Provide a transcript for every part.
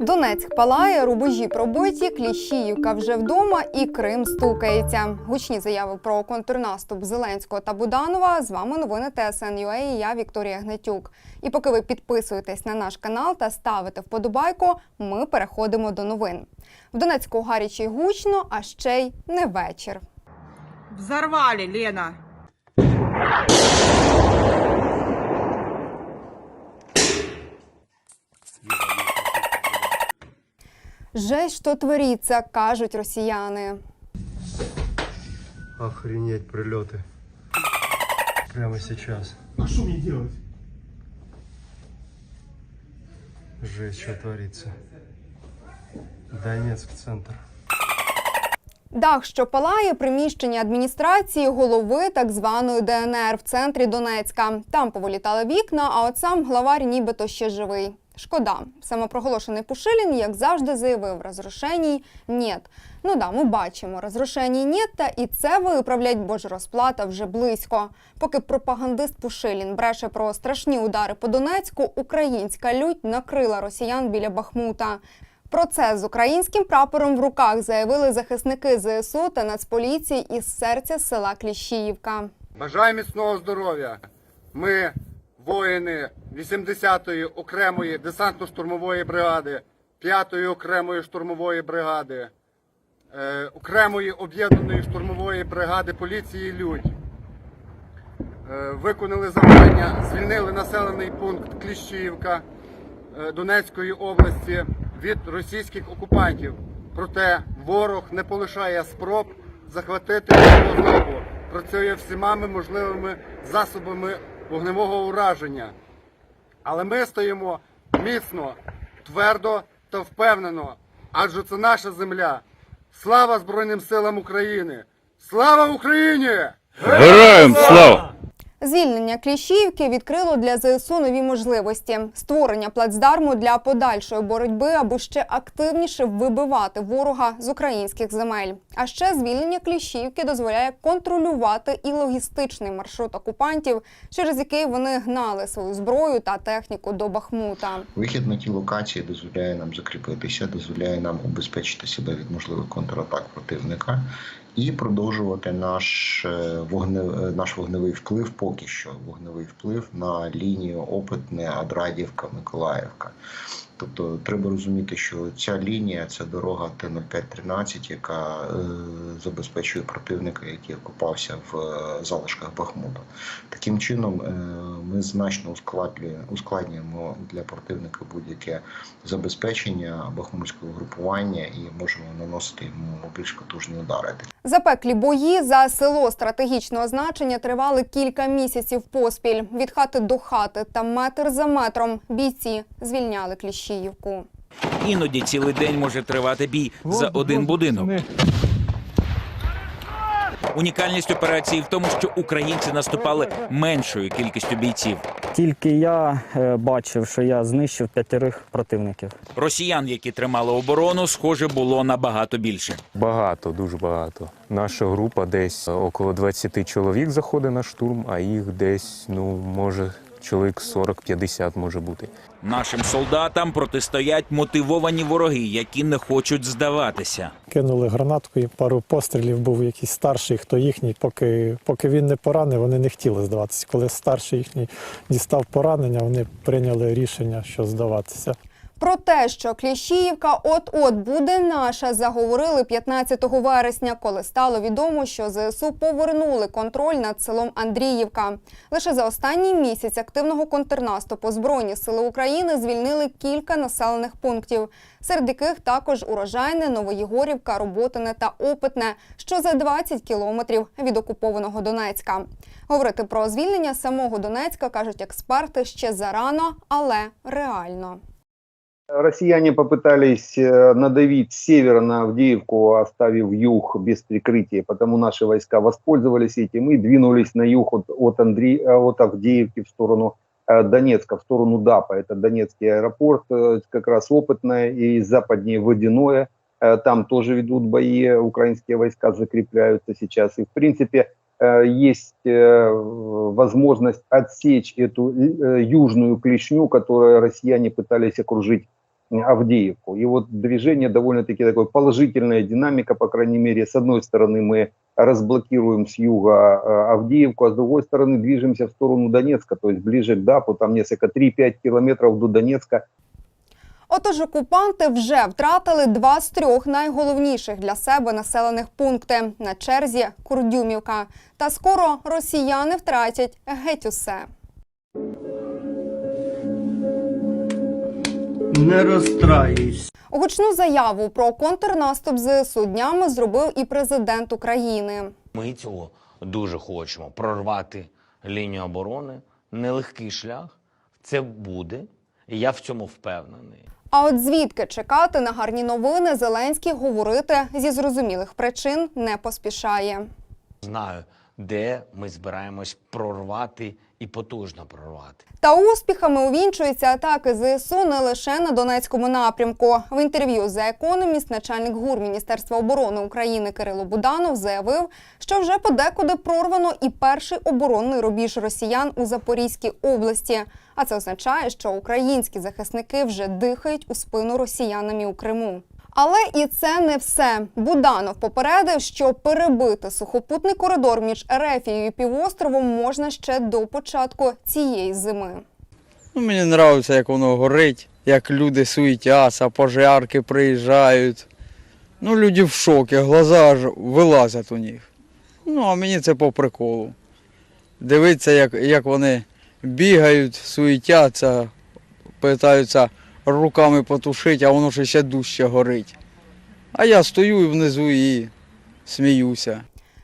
Донецьк палає, рубежі пробиті, Кліщіївка вже вдома і Крим стукається. Гучні заяви про контрнаступ Зеленського та Буданова. З вами новини ТСН.UA і я Вікторія Гнатюк. І поки ви підписуєтесь на наш канал та ставите вподобайку, ми переходимо до новин. В Донецьку гаряче гучно, а ще й не вечір. Взорвали, Лена. Жесть, що твориться, кажуть росіяни. Охренеть прилеты. Прямо сейчас. А что мне делать? Жесть, что творится. Донецк, центр. Дах, що палає приміщення адміністрації голови так званої ДНР в центрі Донецька. Там повилітали вікна, а от сам главар нібито ще живий. Шкода, самопроголошений Пушилін, як завжди, заявив, розрушеній нет. Ну да, ми бачимо, розрушеній нет, та і це виправлять, бо ж розплата вже близько. Поки пропагандист Пушилін бреше про страшні удари по Донецьку, українська лють накрила росіян біля Бахмута. Про це з українським прапором в руках заявили захисники ЗСУ та Нацполіції із серця села Кліщіївка. Бажаю міцного здоров'я. Ми, воїни 80-ї окремої десантно-штурмової бригади, 5-ї окремої штурмової бригади, е, окремої об'єднаної штурмової бригади поліції Людь. Е, виконали завдання, звільнили населений пункт Кліщіївка е, Донецької області від російських окупантів. Проте ворог не полишає спроб захватити знову. Працює всіма можливими засобами вогневого ураження. Але ми стоїмо міцно, твердо та впевнено, адже це наша земля. Слава Збройним силам України! Слава Україні! Героям слава! Звільнення Кліщіївки відкрило для ЗСУ нові можливості: створення плацдарму для подальшої боротьби, аби ще активніше вибивати ворога з українських земель. А ще звільнення Кліщіївки дозволяє контролювати і логістичний маршрут окупантів, через який вони гнали свою зброю та техніку до Бахмута. Вихід на ті локації дозволяє нам закріпитися, дозволяє нам убезпечити себе від можливих контратак противника і продовжувати наш вогневий, е, наш вогневий вплив, поки що вогневий вплив на лінію Опитне, Адрадівка, Миколаївка. Тобто треба розуміти, що ця лінія це дорога Т-0513, яка е, забезпечує противника, який окупався в е, залишках Бахмута. Таким чином, е, ми значно ускладнюємо, для противника будь-яке забезпечення бахмутського групування і можемо наносити йому більш потужні удари. Запеклі бої за село стратегічного значення тривали кілька місяців поспіль. Від хати до хати та метр за метром бійці звільняли Кліщіївку. Іноді цілий день може тривати бій за один будинок. Унікальність операції в тому, що українці наступали меншою кількістю бійців. Тільки я е, бачив, що я знищив п'ятерих противників. Росіян, які тримали оборону, схоже, було набагато більше. Багато, дуже багато. Наша група десь около 20 чоловік заходить на штурм, а їх десь, ну, може, чоловік 40-50 може бути. Нашим солдатам протистоять мотивовані вороги, які не хочуть здаватися. Кинули гранатку і пару пострілів був якийсь старший, хто їхній, поки, поки він не поранив, вони не хотіли здаватися. Коли старший їхній дістав поранення, вони прийняли рішення, що здаватися. Про те, що Кліщіївка от-от буде наша, заговорили 15 вересня, коли стало відомо, що ЗСУ повернули контроль над селом Андріївка. Лише за останній місяць активного контрнаступу Збройні сили України звільнили кілька населених пунктів, серед яких також Урожайне, Новоєгорівка, Роботине та Опитне, що за 20 кілометрів від окупованого Донецька. Говорити про звільнення самого Донецька кажуть експерти ще зарано, але реально. Россияне попытались э, надавить с севера на Авдеевку, оставив юг без прикрытия, потому наши войска воспользовались этим и двинулись на юг от, от, Андре... э, от Авдеевки в сторону э, Донецка, в сторону ДАПа. Это Донецкий аэропорт, как раз опытное, и западнее Водяное. Там тоже ведут бои, украинские войска закрепляются сейчас. И, в принципе, есть возможность отсечь эту южную клешню, которую россияне пытались окружить Авдеевку. И вот движение довольно-таки такое положительная динамика, по крайней мере. С одной стороны мы разблокируем с юга э, Авдеевку, а с другой стороны движемся в сторону Донецка, то есть ближе к ДАПу, там несколько 3-5 километров до Донецка. Отож, окупанти вже втратили два з трьох найголовніших для себе населених пункти на черзі Курдюмівка. Та скоро росіяни втратять геть усе. Не розстраюйся. Гучну заяву про контрнаступ ЗСУ днями зробив і президент України. Ми цього дуже хочемо прорвати лінію оборони. Нелегкий шлях. Це буде. І я в цьому впевнений. А от звідки чекати на гарні новини Зеленський говорити зі зрозумілих причин не поспішає. Знаю, де ми збираємось прорвати і потужно прорвати. Та успіхами увінчуються атаки ЗСУ не лише на Донецькому напрямку. В інтерв'ю The Economist начальник ГУР Міністерства оборони України Кирило Буданов заявив, що вже подекуди прорвано і перший оборонний рубіж росіян у Запорізькій області. А це означає, що українські захисники вже дихають у спину росіянам у Криму. Але і це не все. Буданов попередив, що перебити сухопутний коридор між Ерефією і півостровом можна ще до початку цієї зими. Ну, мені подобається, як воно горить, як люди суетяться, пожарки приїжджають. Ну, люди в шокі, глаза аж вилазять у них. Ну, а мені це по приколу. Дивитися, як, як вони бігають, суетяться, питаються руками потушити, а воно ще дужче горить. А я стою внизу і сміюся.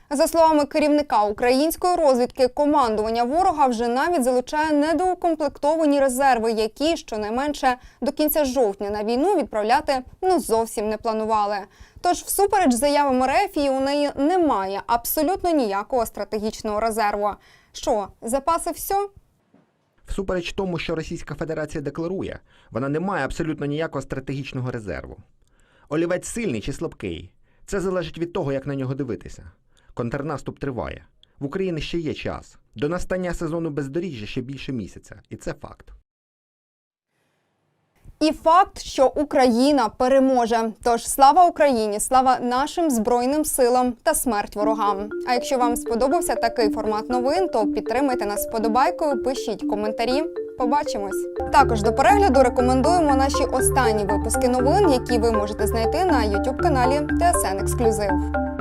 За словами керівника української розвідки, командування ворога вже навіть залучає недоукомплектовані резерви, які щонайменше до кінця жовтня на війну відправляти ну зовсім не планували. Тож, всупереч заявам Рефії, у неї немає абсолютно ніякого стратегічного резерву. Що, запаси все? Всупереч тому, що Російська Федерація декларує, вона не має абсолютно ніякого стратегічного резерву. Олівець сильний чи слабкий. Це залежить від того, як на нього дивитися. Контрнаступ триває. В Україні ще є час. До настання сезону бездоріжжя ще більше місяця, і це факт. І факт, що Україна переможе. Тож слава Україні, слава нашим збройним силам та смерть ворогам. А якщо вам сподобався такий формат новин, то підтримайте нас вподобайкою, пишіть коментарі. Побачимось. Також до перегляду рекомендуємо наші останні випуски новин, які ви можете знайти на youtube каналі TSN Exclusive.